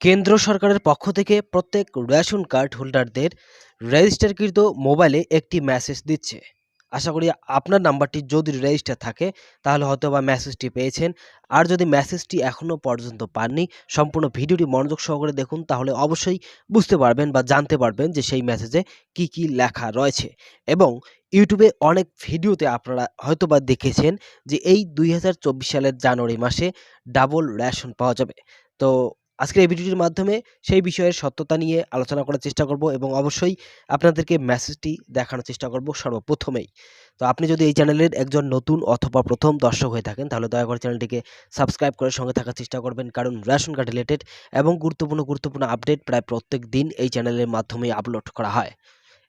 কেন্দ্র সরকারের পক্ষ থেকে প্রত্যেক রেশন কার্ড হোল্ডারদের রেজিস্টারকৃত মোবাইলে একটি মেসেজ দিচ্ছে। আশা করি আপনার নাম্বারটি যদি রেজিস্টার থাকে, তাহলে হয়তো বা মেসেজটি পেয়েছেন। আর যদি মেসেজটি এখনও পর্যন্ত পাননি, সম্পূর্ণ ভিডিওটি মনোযোগ সহকারে দেখুন, তাহলে অবশ্যই বুঝতে পারবেন বা জানতে পারবেন যে সেই মেসেজে কি কি লেখা রয়েছে। এবং ইউটিউবে অনেক ভিডিওতে আপনারা হয়তো বা দেখেছেন যে এই দুই হাজার চব্বিশ সালের জানুয়ারি মাসে ডাবল রেশন পাওয়া যাবে। তো আজকের এই ভিডিওটির মাধ্যমে সেই বিষয়ের সত্যতা নিয়ে আলোচনা করার চেষ্টা করব এবং অবশ্যই আপনাদেরকে মেসেজটি দেখানোর চেষ্টা করব সর্বপ্রথমেই। তো আপনি যদি এই চ্যানেলের একজন নতুন অথবা প্রথম দর্শক হয়ে থাকেন, তাহলে দয়া করে চ্যানেলটিকে সাবস্ক্রাইব করে সঙ্গে থাকার চেষ্টা করবেন। কারণ রেশন কার্ড রিলেটেড এবং গুরুত্বপূর্ণ গুরুত্বপূর্ণ আপডেট প্রায় প্রত্যেক দিন এই চ্যানেলের মাধ্যমে আপলোড করা হয়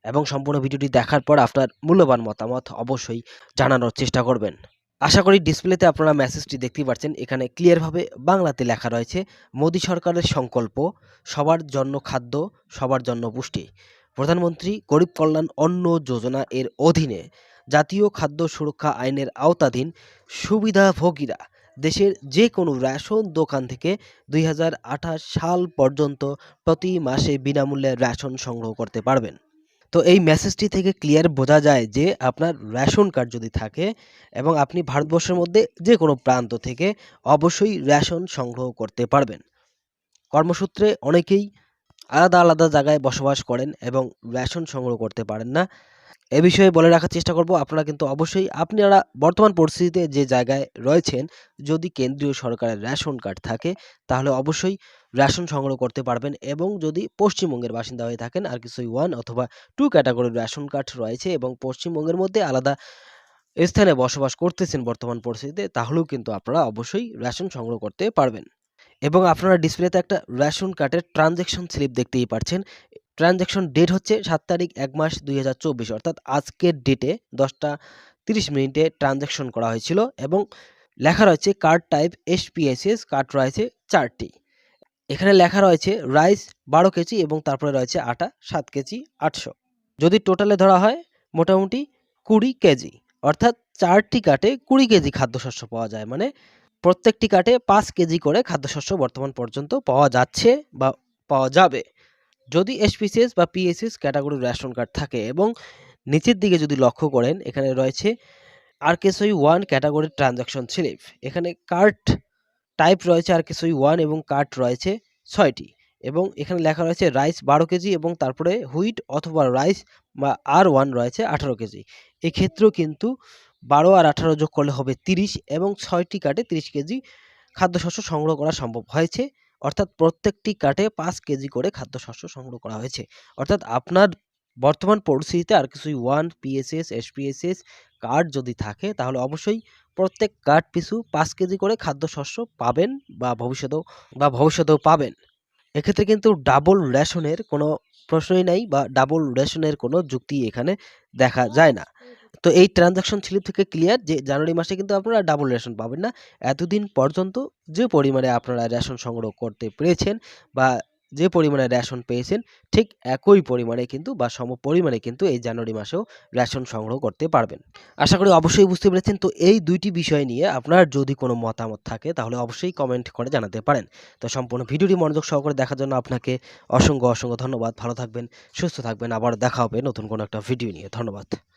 এবং সম্পূর্ণ ভিডিওটি দেখার পর আপনার মূল্যবান মতামত অবশ্যই জানানোর চেষ্টা করবেন। আশা করি ডিসপ্লেতে আপনারা মেসেজটি দেখতেই পাচ্ছেন এখানে ক্লিয়ারভাবে বাংলাতে লেখা রয়েছে, মোদী সরকারের সংকল্প, সবার জন্য খাদ্য, সবার জন্য পুষ্টি। প্রধানমন্ত্রী গরিব কল্যাণ অন্ন যোজনা এর অধীনে জাতীয় খাদ্য সুরক্ষা আইনের আওতাধীন সুবিধাভোগীরা দেশের যে কোনো রেশন দোকান থেকে দুই হাজার আঠাশ সাল পর্যন্ত প্রতি মাসে বিনামূল্যে রেশন সংগ্রহ করতে পারবেন। তো এই মেসেজটি থেকে ক্লিয়ার বোঝা যায় যে আপনার রেশন কার্ড যদি থাকে এবং আপনি ভারতবর্ষের মধ্যে যে কোনো প্রান্ত থেকে অবশ্যই রেশন সংগ্রহ করতে পারবেন। কর্মসূত্রে অনেকেই আলাদা আলাদা জায়গায় বসবাস করেন এবং রেশন সংগ্রহ করতে পারেন না। এ বিষয়ে বলে রাখার চেষ্টা করব, আপনারা কিন্তু অবশ্যই আপনারা বর্তমান পরিস্থিতিতে যে জায়গায় রয়েছেন যদি কেন্দ্রীয় সরকারের রেশন কার্ড থাকে, তাহলে অবশ্যই রেশন সংগ্রহ করতে পারবেন এবং যদি পশ্চিমবঙ্গের বাসিন্দা হয়ে থাকেন, আর কিছুই ওয়ান অথবা টু ক্যাটাগরির রেশন কার্ড রয়েছে এবং পশ্চিমবঙ্গের মধ্যে আলাদা স্থানে বসবাস করতেছেন বর্তমান পরিস্থিতিতে, তাহলেও কিন্তু আপনারা অবশ্যই রেশন সংগ্রহ করতে পারবেন। এবং আপনারা ডিসপ্লেতে একটা রেশন কার্ডের ট্রানজ্যাকশন স্লিপ দেখতেই পাচ্ছেন ট্রানজ্যাকশন ডেট হচ্ছে সাত তারিখ এক মাস দুই হাজার চব্বিশ, অর্থাৎ আজকের ডেটে দশটা তিরিশ মিনিটে ট্রানজ্যাকশন করা হয়েছিল এবং লেখা রয়েছে কার্ড টাইপ এসপিএসএস কার্ড রয়েছে চারটি। এখানে লেখা রয়েছে রাইস বারো কেজি এবং তারপরে রয়েছে আটা সাত কেজি আটশো। যদি টোটালে ধরা হয়, মোটামুটি কুড়ি কেজি, অর্থাৎ চারটি কাটে কুড়ি কেজি খাদ্যশস্য পাওয়া যায়। মানে প্রত্যেকটি কাটে পাঁচ কেজি করে খাদ্যশস্য বর্তমান পর্যন্ত পাওয়া যাচ্ছে বা পাওয়া যাবে। যদি এসপিসিএস বা পিএসএস ক্যাটাগরির রেশন কার্ড থাকে এবং নিচের দিকে যদি লক্ষ্য করেন, এখানে রয়েছে আর আরকেসই ওয়ান ক্যাটাগরির ট্রানজাকশন স্লিপ। এখানে কার্ড টাইপ রয়েছে আর কিছুই ওয়ান এবং কার্ড রয়েছে ছয়টি। এবং এখানে লেখা রয়েছে রাইস বারো কেজি এবং তারপরে হুইট অথবা রাইস বা আর ওয়ান রয়েছে আঠারো কেজি। এক্ষেত্রেও কিন্তু বারো আর আঠারো যোগ করলে হবে তিরিশ এবং ছয়টি কাটে তিরিশ কেজি খাদ্যশস্য সংগ্রহ করা সম্ভব হয়েছে। অর্থাৎ প্রত্যেকটি কাটে পাঁচ কেজি করে খাদ্যশস্য সংগ্রহ করা হয়েছে। অর্থাৎ আপনার বর্তমান পরিস্থিতিতে আর কিছুই ওয়ান পিএসএস এসপিএসএস কার্ড যদি থাকে, তাহলে অবশ্যই প্রত্যেক কার্ড পিছু পাঁচ কেজি করে খাদ্যশস্য পাবেন বা ভবিষ্যতেও বা ভবিষ্যতেও পাবেন। এক্ষেত্রে কিন্তু ডাবল রেশনের কোনো প্রশ্নই নাই বা ডাবল রেশনের কোনো যুক্তি এখানে দেখা যায় না। তো এই ট্রানজাকশন স্লিপ থেকে ক্লিয়ার যে জানুয়ারি মাসে কিন্তু আপনারা ডাবল রেশন পাবেন না। এতদিন পর্যন্ত যে পরিমাণে আপনারা রেশন সংগ্রহ করতে পেরেছেন বা যে পরিমাণে রেশন পেয়েছেন, ঠিক একই পরিমাণে কিন্তু বা সম পরিমাণে কিন্তু এই জানুয়ারি মাসেও রেশন সংগ্রহ করতে পারবেন। আশা করি অবশ্যই বুঝতে পেরেছেন। তো এই দুইটি বিষয় নিয়ে আপনার যদি কোনো মতামত থাকে, তাহলে অবশ্যই কমেন্ট করে জানাতে পারেন। তো সম্পূর্ণ ভিডিওটি মনোযোগ সহকারে দেখার জন্য আপনাকে অসংখ্য অসংখ্য ধন্যবাদ। ভালো থাকবেন, সুস্থ থাকবেন। আবার দেখা হবে নতুন কোনো একটা ভিডিও নিয়ে। ধন্যবাদ।